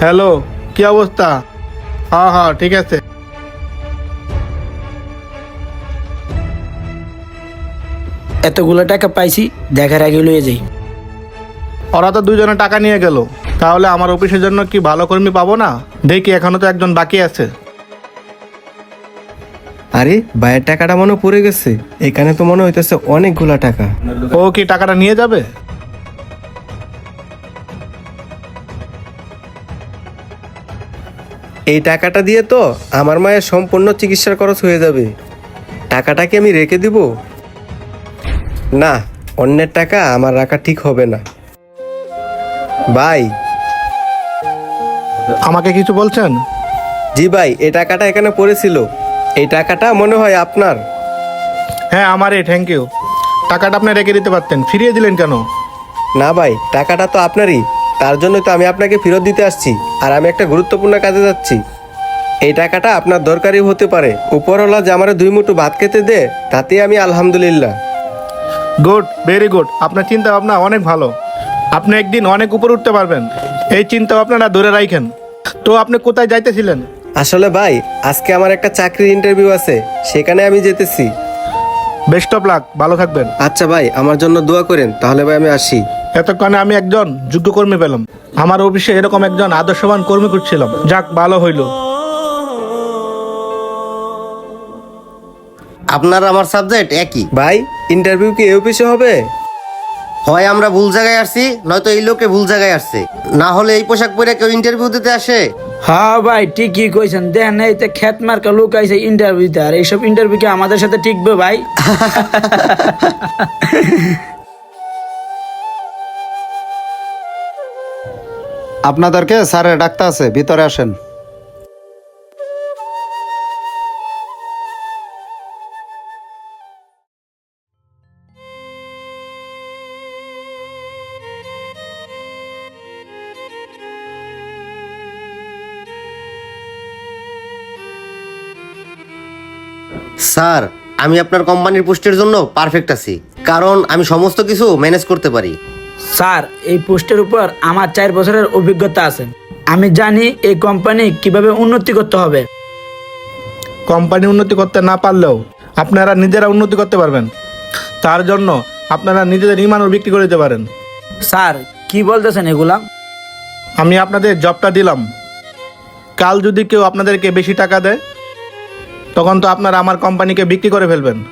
Hello কি অবস্থা? হ্যাঁ হ্যাঁ ঠিক আছে। এতগুলো টাকা পাইছি দেখার আগে লয়ে যাই। ওরা তো দুজনে টাকা নিয়ে গেল। তাহলে আমার অফিসের জন্য কি ভালো কর্মী পাবো না? দেখি এখনও তো একজন বাকি আছে। আরে ভাইয়ের টাকাটা মনে পড়ে গেছে। এখানে তো মনে হইতেছে অনেকগুলা টাকা। ও কি টাকাটা নিয়ে যাবে? এই টাকাটা দিয়ে তো আমার মায়ের সম্পূর্ণ চিকিৎসার খরচ হয়ে যাবে। টাকাটা কি আমি রেখে দিব? না অন্যের টাকা আমার রাখা ঠিক হবে না। ভাই। আমাকে কিছু বলছেন? জি ভাই এই টাকাটা এখানে পড়েছিল। এই টাকাটা মনে হয় আপনার। হ্যাঁ আমারই থ্যাংক ইউ টাকাটা আপনি রেখে দিতে পারতেন। ফিরিয়ে দিলেন কেন? না ভাই টাকাটা তো আপনারই। তার জন্যই তো আমি আপনাকে ফেরত দিতে আসছি আর আমি একটা গুরুত্বপূর্ণ কাজে যাচ্ছি। এই টাকাটা আপনার দরকারি হতে পারে। উপরওয়ালা যে আমার দুই মুঠো ভাত খেতে দে তাতে আমি আলহামদুলিল্লাহ। Good very good. আপনার চিন্তা ভাবনা অনেক ভালো। আপনি একদিন অনেক উপর উঠতে পারবেন। এই চিন্তা ভাবনাটা ধরে রাখেন। তো আপনি কোথায় যাইতেছিলেন? আসলে ভাই আজকে আমার একটা চাকরির ইন্টারভিউ আছে সেখানে আমি যেতেছি। বেস্ট অফ লাক ভালো থাকবেন। আচ্ছা ভাই আমার জন্য দোয়া করেন তাহলে ভাই আমি আসি। এতক্ষণে আমি একজন যোগ্য কর্মী পেলাম। আমার অফিসে এরকম একজন আদর্শবান কর্মী খুঁজছিলাম। যাক ভালো হইল। আপনার আমার সাবজেক্ট একই। ভাই ইন্টারভিউ কি এই অফিসে হবে? হয় আমরা ভুল জায়গায় আসছি নয়তো এই লোকে ভুল জায়গায় আসছে। না হলে এই পোশাক পরে কেউ ইন্টারভিউ দিতে আসে? হ্যাঁ ভাই ঠিকই কইছেন। দেন এই তো খেত মার্কা লোক আইছে ইন্টারভিউতে আর এইসব ইন্টারভিউ কি আমাদের সাথে টিকবে ভাই? আপনাদেরকে স্যারের ডাক্তার আছে, ভিতরে আসেন। স্যার, আমি আপনার কোম্পানির পোস্টের জন্য পারফেক্ট আছি। কারণ আমি সমস্ত কিছু ম্যানেজ করতে পারি। স্যার এই পোস্টের উপর আমার চার বছরের অভিজ্ঞতা আছে। আমি জানি এই কোম্পানি কীভাবে উন্নতি করতে হবে। কোম্পানি উন্নতি করতে না পারলেও আপনারা নিজেরা উন্নতি করতে পারবেন। তার জন্য আপনারা নিজেদের ইমানও বিক্রি করে দিতে পারেন। স্যার কি বলতেছেন এগুলা? আমি আপনাদের জবটা দিলাম। কাল যদি কেউ আপনাদেরকে বেশি টাকা দেয় তখন তো আপনারা আমার কোম্পানিকে বিক্রি করে ফেলবেন।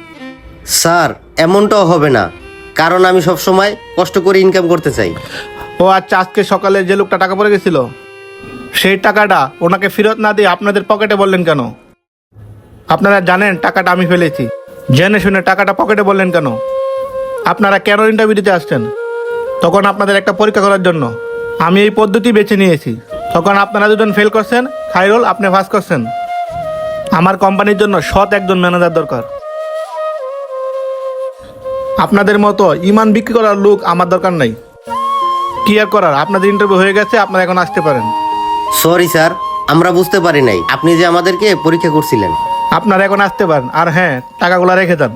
স্যার এমনটাও হবে না। কারণ আমি সব সময় কষ্ট করে ইনকাম করতে চাই। ও আচ্ছা আজকে সকালে যে লোকটা টাকা পড়ে গেছিল, সেই টাকাটা ওনাকে ফেরত না দিয়ে আপনাদের পকেটে বললেন কেন? আপনারা জানেন টাকাটা আমি ফেলেছি। জেনে শুনে টাকাটা পকেটে বললেন কেন? আপনারা কেন ইন্টারভিউ দিতে আসছেন? তখন আপনাদের একটা পরীক্ষা করার জন্য। আমি এই পদ্ধতি বেছে নিয়েছি। তখন আপনারা দুজন ফেল করছেন খাইরুল আপনি পাস করছেন। আমার কোম্পানির জন্য সৎ একজন ম্যানেজার দরকার। আপনাদের মতো ইমান বিক্রি করার লোক আমার দরকার নাই। কি আর করার? আপনাদের ইন্টারভিউ হয়ে গেছে আপনারা এখন আসতে পারেন। সরি স্যার আমরা বুঝতে পারি নাই। আপনি যে আমাদেরকে পরীক্ষা করছিলেন। আপনারা এখন আসতে পারেন। আর হ্যাঁ টাকাগুলো রেখে যান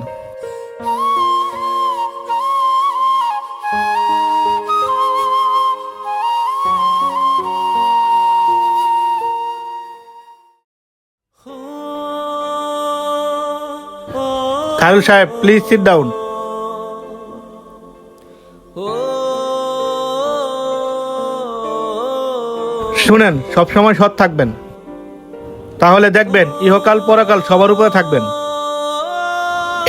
খায়রুল সাহেব প্লিজ সিট ডাউন শুনেন সবসময় সৎ থাকবেন। তাহলে দেখবেন, ইহকাল পরকাল সবার উপরে থাকবেন।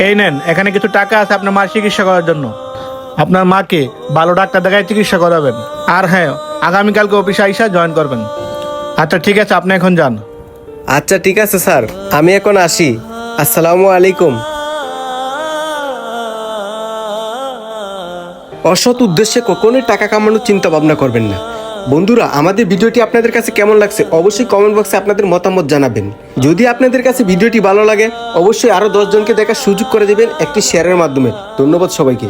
এই নেন, এখানে কিছু টাকা আছে আপনার মার চিকিৎসা করার জন্য। আপনার মাকে ভালো ডাক্তার দেখায় চিকিৎসা করাবেন। আর হ্যাঁ আগামীকালকে অফিসে আইসা জয়েন করবেন। আচ্ছা ঠিক আছে, আপনি এখন যান। আচ্ছা ঠিক আছে, স্যার। আমি এখন আসি। আসসালামু আলাইকুম। অসৎ উদ্দেশ্যে কখনোই টাকা কামানোর চিন্তা ভাবনা করবেন না। বন্ধুরা, আমাদের ভিডিওটি আপনাদের কাছে কেমন লাগছে অবশ্যই কমেন্ট বক্সে আপনাদের মতামত জানাবেন। যদি আপনাদের কাছে ভিডিওটি ভালো লাগে, অবশ্যই আরও দশজনকে দেখার সুযোগ করে দেবেন একটি শেয়ারের মাধ্যমে। ধন্যবাদ সবাইকে।